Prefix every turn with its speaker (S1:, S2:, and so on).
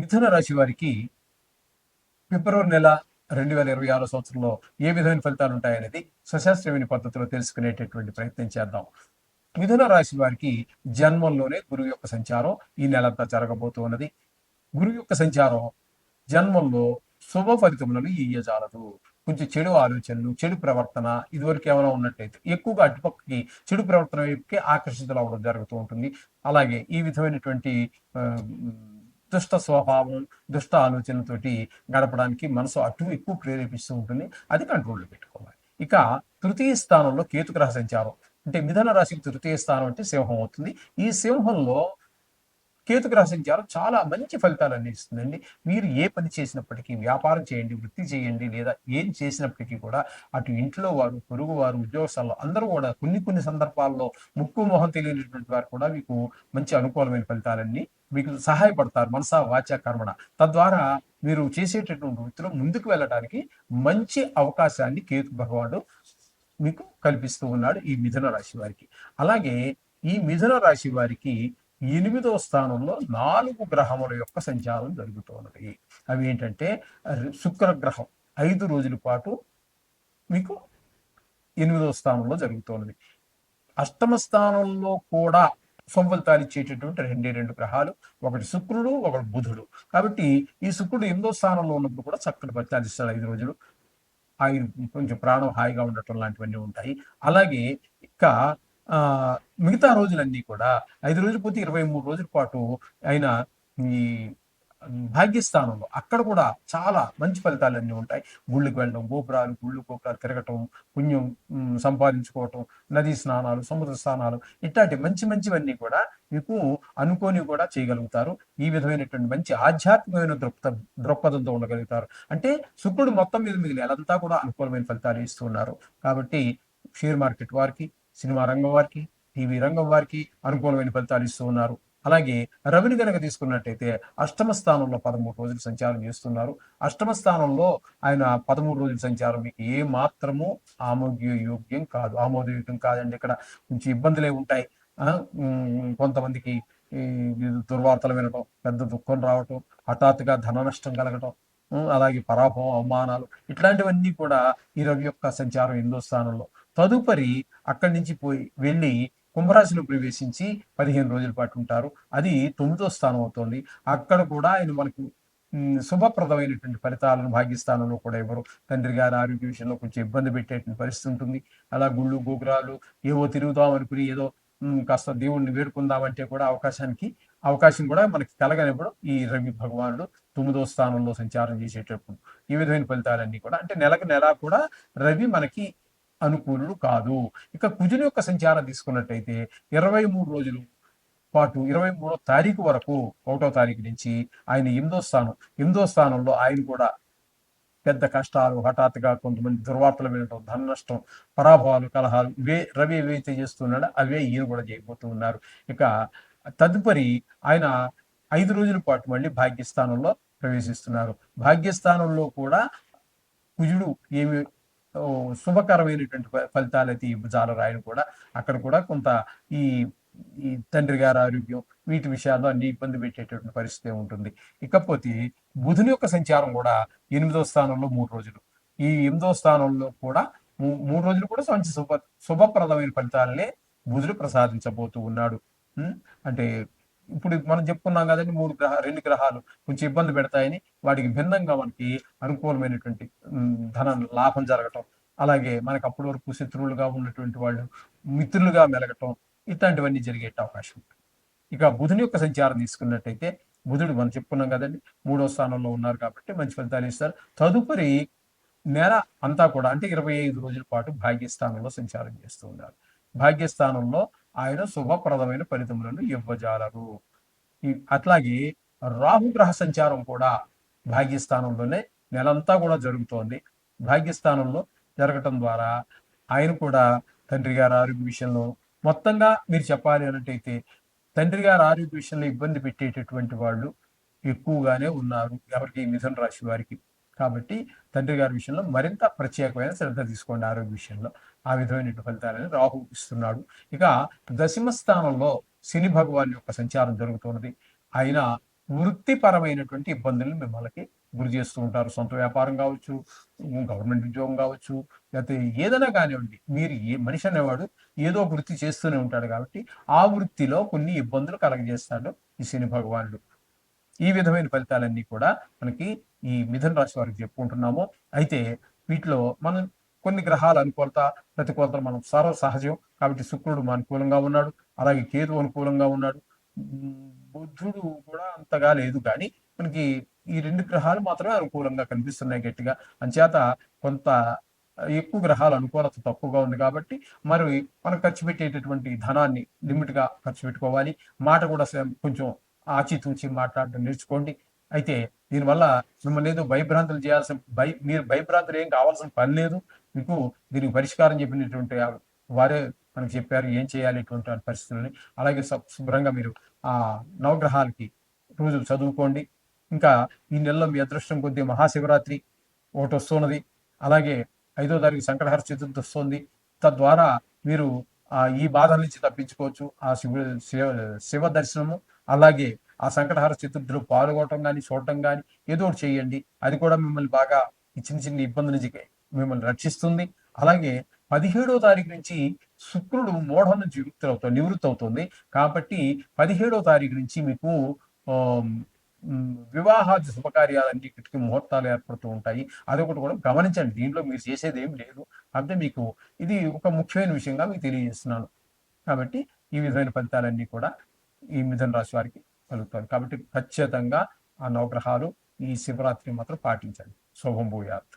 S1: మిథున రాశి వారికి ఫిబ్రవరి నెల రెండు వేల ఇరవై ఆరో సంవత్సరంలో ఏ విధమైన ఫలితాలు ఉంటాయనేది సశాస్త్రీయమైన పద్ధతిలో తెలుసుకునేటటువంటి ప్రయత్నం చేద్దాం. మిథున రాశి వారికి జన్మంలోనే గురువు యొక్క సంచారం ఈ నెలంతా జరగబోతూ ఉన్నది. గురువు యొక్క సంచారం జన్మంలో శుభ ఫలితములను ఇయ్యజాలదు. కొంచెం చెడు ఆలోచనలు చెడు ప్రవర్తన ఇదివరకు ఏమైనా ఉన్నట్టయితే ఎక్కువగా అటుపక్కకి చెడు ప్రవర్తన వైపుకి ఆకర్షితులు అవ్వడం జరుగుతూ ఉంటుంది. అలాగే ఈ విధమైనటువంటి దుష్ట స్వభావం దుష్ట ఆలోచనలతోటి గడపడానికి మనసు అటు ఎక్కువ ప్రేరేపిస్తూ ఉంటుంది. అది కంట్రోల్లో పెట్టుకోవాలి. ఇక తృతీయ స్థానంలో కేతుగ్రహ సంచారం అంటే మిథున రాశికి తృతీయ స్థానం అంటే సింహం అవుతుంది. ఈ సింహంలో కేతుగ్రహ సంచారం చాలా మంచి ఫలితాలు అందిస్తుందండి. మీరు ఏ పని చేసినప్పటికీ వ్యాపారం చేయండి వృత్తి చేయండి లేదా ఏం చేసినప్పటికీ కూడా అటు ఇంట్లో వారు పొరుగు వారు ఉద్యోగస్థాల్లో అందరూ కూడా కొన్ని కొన్ని సందర్భాల్లో ముక్కు మొహం తెలియనటువంటి వారు కూడా మీకు మంచి అనుకూలమైన ఫలితాలన్నీ మీకు సహాయపడతారు మనసా వాచ కర్మణ. తద్వారా మీరు చేసేటటువంటి వృత్తిలో ముందుకు వెళ్ళడానికి మంచి అవకాశాన్ని కేతు భగవానుడు మీకు కల్పిస్తూ ఉన్నాడు ఈ మిథున రాశి వారికి. అలాగే ఈ మిథున రాశి వారికి ఎనిమిదవ స్థానంలో నాలుగు గ్రహముల యొక్క సంచారం జరుగుతూ ఉన్నది. అవి ఏంటంటే శుక్రగ్రహం శుక్ర గ్రహం ఐదు రోజుల పాటు మీకు ఎనిమిదవ స్థానంలో జరుగుతున్నది అష్టమ స్థానంలో కూడా ఫలితాలు ఇచ్చేటటువంటి రెండే రెండు గ్రహాలు. ఒకటి శుక్రుడు ఒకటి బుధుడు. కాబట్టి ఈ శుక్రుడు ఎనిమిదో స్థానంలో ఉన్నప్పుడు కూడా చక్కటి ఫలితాలు ఇస్తాడు ఐదు రోజులు. ఆయన కొంచెం ప్రాణం హాయిగా ఉండటం లాంటివన్నీ ఉంటాయి. అలాగే ఇంకా మిగతా రోజులన్నీ కూడా ఐదు రోజులు పోతే ఇరవై మూడు రోజుల పాటు ఆయన ఈ భాగ్యస్థానంలో అక్కడ కూడా చాలా మంచి ఫలితాలన్నీ ఉంటాయి. గుళ్ళకి వెళ్ళడం గోపురాలు గుళ్ళు గోపురాలు తిరగటం పుణ్యం సంపాదించుకోవటం నదీ స్నానాలు సముద్ర స్నానాలు ఇట్లాంటి మంచి మంచివన్నీ కూడా మీకు అనుకోని కూడా చేయగలుగుతారు. ఈ విధమైనటువంటి మంచి ఆధ్యాత్మికమైన దృక్పథం దృక్పథంతో ఉండగలుగుతారు. అంటే శుక్రుడు మొత్తం మీద మిగిలిన నెలంతా కూడా అనుకూలమైన ఫలితాలు ఇస్తున్నారు కాబట్టి షేర్ మార్కెట్ వారికి సినిమా రంగం వారికి టీవీ రంగం వారికి అనుకూలమైన ఫలితాలు ఇస్తూ ఉన్నారు. అలాగే రవిని గనక తీసుకున్నట్టయితే అష్టమ స్థానంలో పదమూడు రోజులు సంచారం చేస్తున్నారు. అష్టమ స్థానంలో ఆయన పదమూడు రోజుల సంచారం మీకు ఏ మాత్రము ఆమోదయోగ్యం కాదు. ఆమోదయోగ్యం కాదండి. ఇక్కడ కొంచెం ఇబ్బందులే ఉంటాయి. కొంతమందికి దుర్వార్తలు వినటం పెద్ద దుఃఖం రావటం హఠాత్తుగా ధన నష్టం కలగటం అలాగే పరాభవం అవమానాలు ఇట్లాంటివన్నీ కూడా ఈ రవి యొక్క సంచారం ఎనిమిదో స్థానంలో. తదుపరి అక్కడి నుంచి పోయి వెళ్ళి కుంభరాశిలో ప్రవేశించి పదిహేను రోజుల పాటు ఉంటారు. అది తొమ్మిదో స్థానం అవుతుంది. అక్కడ కూడా ఆయన మనకు శుభప్రదమైనటువంటి ఫలితాలను భాగ్యస్థానంలో కూడా ఇవ్వరు తండ్రి గారి ఆరోగ్య విషయంలో కొంచెం ఇబ్బంది పెట్టేటువంటి పరిస్థితి ఉంటుంది. అలా గుళ్ళు గోపురాలు ఏవో తిరుగుదాం అనుకుని ఏదో కాస్త దేవుణ్ణి వేడుకుందామంటే కూడా అవకాశానికి అవకాశం కూడా మనకి కలగనివ్వడం ఈ రవి భగవానుడు తొమ్మిదో స్థానంలో సంచారం చేసేటప్పుడు ఈ విధమైన ఫలితాలన్నీ కూడా అంటే నెలకు నెల కూడా రవి మనకి అనుకూలుడు కాదు. ఇక కుజుని యొక్క సంచారం తీసుకున్నట్టయితే ఇరవై మూడు రోజులు పాటు ఇరవై మూడో తారీఖు వరకు ఒకటో తారీఖు నుంచి ఆయన ఎనిమిదో స్థానం ఎనిమిదో స్థానంలో ఆయన కూడా పెద్ద కష్టాలు హఠాత్తుగా కొంతమంది దుర్వార్తలు వినటం ధన నష్టం పరాభవాలు కలహాలు ఇవే రవి ఏవైతే చేస్తున్నాడో అవే ఈయన కూడా చేయబోతూ ఉన్నారు. ఇక తదుపరి ఆయన ఐదు రోజుల పాటు మళ్ళీ భాగ్యస్థానంలో ప్రవేశిస్తున్నారు. భాగ్యస్థానంలో కూడా కుజుడు ఏమి శుభకరమైనటువంటి ఫలితాలు అయితే ఇవ్వజాలరు ఆయన కూడా అక్కడ కూడా కొంత ఈ ఈ తండ్రి గారి ఆరోగ్యం వీటి విషయాల్లో అన్ని ఇబ్బంది పెట్టేటటువంటి పరిస్థితి ఉంటుంది. ఇకపోతే బుధుని యొక్క సంచారం కూడా ఎనిమిదో స్థానంలో మూడు రోజులు. ఈ ఎనిమిదో స్థానంలో కూడా మూడు రోజులు కూడా మంచి శుభ శుభప్రదమైన ఫలితాలనే బుధుడు ప్రసాదించబోతూ ఉన్నాడు. అంటే ఇప్పుడు మనం చెప్పుకున్నాం కదండి మూడు గ్రహ రెండు గ్రహాలు కొంచెం ఇబ్బంది పెడతాయని వాటికి భిన్నంగా మనకి అనుకూలమైనటువంటి ధన లాభం జరగటం అలాగే మనకు అప్పటి వరకు శత్రువులుగా ఉన్నటువంటి వాళ్ళు మిత్రులుగా మెలగటం ఇట్లాంటివన్నీ జరిగే అవకాశం ఉంటుంది ఇక బుధుని యొక్క సంచారం తీసుకున్నట్టయితే బుధుడు మనం చెప్పుకున్నాం కదండి మూడో స్థానంలో ఉన్నారు కాబట్టి మంచి ఫలితాలు ఇస్తారు. తదుపరి నెల అంతా కూడా అంటే ఇరవై ఐదు రోజుల పాటు భాగ్యస్థానంలో సంచారం చేస్తూ ఉన్నారు. భాగ్యస్థానంలో ఆయన శుభప్రదమైన ఫలితములను ఇవ్వజాలరు. అట్లాగే రాహుగ్రహ సంచారం కూడా భాగ్యస్థానంలోనే నెలంతా కూడా జరుగుతోంది. భాగ్యస్థానంలో జరగటం ద్వారా ఆయన కూడా తండ్రి గారి ఆరోగ్య విషయంలో మొత్తంగా మీరు చెప్పాలి అన్నట్టయితే తండ్రి గారి ఆరోగ్య విషయంలో ఇబ్బంది పెట్టేటటువంటి వాళ్ళు ఎక్కువగానే ఉన్నారు. ఎవరికి? మిథున రాశి వారికి. కాబట్టి తండ్రి గారి విషయంలో మరింత ప్రత్యేకమైన శ్రద్ధ తీసుకోండి ఆరోగ్య విషయంలో. ఆ విధమైన ఫలితాలని రాహు ఇస్తున్నాడు. ఇక దశమ స్థానంలో శని భగవాన్ యొక్క సంచారం జరుగుతున్నది. ఆయన వృత్తిపరమైనటువంటి ఇబ్బందులను మిమ్మల్ని గురి చేస్తూ ఉంటారు. సొంత వ్యాపారం కావచ్చు గవర్నమెంట్ ఉద్యోగం కావచ్చు లేకపోతే ఏదైనా కానివ్వండి. మీరు ఏ మనిషి అనేవాడు ఏదో వృత్తి చేస్తూనే ఉంటాడు కాబట్టి ఆ వృత్తిలో కొన్ని ఇబ్బందులు కలగజేస్తాడు ఈ శని భగవానుడు. ఈ విధమైన ఫలితాలన్నీ కూడా మనకి ఈ మిథున రాశి వారికి చెప్పుకుంటున్నాము. అయితే వీటిలో మనం కొన్ని గ్రహాల అనుకూలత ప్రతికూలతలు మనం సర్వ సహజం కాబట్టి శుక్రుడు అనుకూలంగా ఉన్నాడు. అలాగే కేతు అనుకూలంగా ఉన్నాడు. బుద్ధుడు కూడా అంతగా లేదు కానీ మనకి ఈ రెండు గ్రహాలు మాత్రమే అనుకూలంగా కనిపిస్తున్నాయి గట్టిగా. అంచేత కొంత ఎక్కువ గ్రహాల అనుకూలత తక్కువగా ఉంది కాబట్టి మరి మనం ఖర్చు పెట్టేటటువంటి ధనాన్ని లిమిట్గా ఖర్చు పెట్టుకోవాలి. మాట కూడా కొంచెం ఆచితూచి మాట్లాడడం నేర్చుకోండి. అయితే దీనివల్ల మిమ్మల్ని ఏదో భయభ్రాంతులు చేయాల్సిన భయ మీరు భయభ్రాంతులు ఏం కావాల్సిన పని లేదు. మీకు దీనికి పరిష్కారం చెప్పినటువంటి వారే మనకు చెప్పారు ఏం చేయాలి ఇటువంటి పరిస్థితులని. అలాగే శుభ్రంగా మీరు ఆ నవగ్రహాలకి రోజు చదువుకోండి. ఇంకా ఈ నెలలో మీ అదృష్టం కొద్దీ మహాశివరాత్రి ఒకటి వస్తున్నది. అలాగే ఐదో తారీఖు సంకటహర చతుర్థి వస్తుంది. తద్వారా మీరు ఆ ఈ బాధల నుంచి తప్పించుకోవచ్చు. ఆ శివ శివ శివ దర్శనము అలాగే ఆ సంకటహార చతుర్థిలో పాల్గొనడం కానీ చూడటం కానీ ఏదో ఒకటి చేయండి. అది కూడా మిమ్మల్ని బాగా చిన్న చిన్న ఇబ్బంది నుంచి మిమ్మల్ని రక్షిస్తుంది. అలాగే పదిహేడో తారీఖు నుంచి శుక్రుడు మూఢ నుంచి విముక్తి అవుతుంది నివృత్తి అవుతుంది కాబట్టి పదిహేడో తారీఖు నుంచి మీకు వివాహాది శుభకార్యాలన్నిటికీ ముహూర్తాలు ఏర్పడుతూ ఉంటాయి. అదొకటి కూడా గమనించండి. దీంట్లో మీరు చేసేది ఏం లేదు. అంటే మీకు ఇది ఒక ముఖ్యమైన విషయంగా మీకు తెలియజేస్తున్నాను. కాబట్టి ఈ విధమైన ఫలితాలన్నీ కూడా ఈ మిథున రాశి వారికి కలుగుతాయి. కాబట్టి ఖచ్చితంగా ఆ నవగ్రహాలు ఈ శివరాత్రి మాత్రం పాటించండి. శుభం భూయాత్.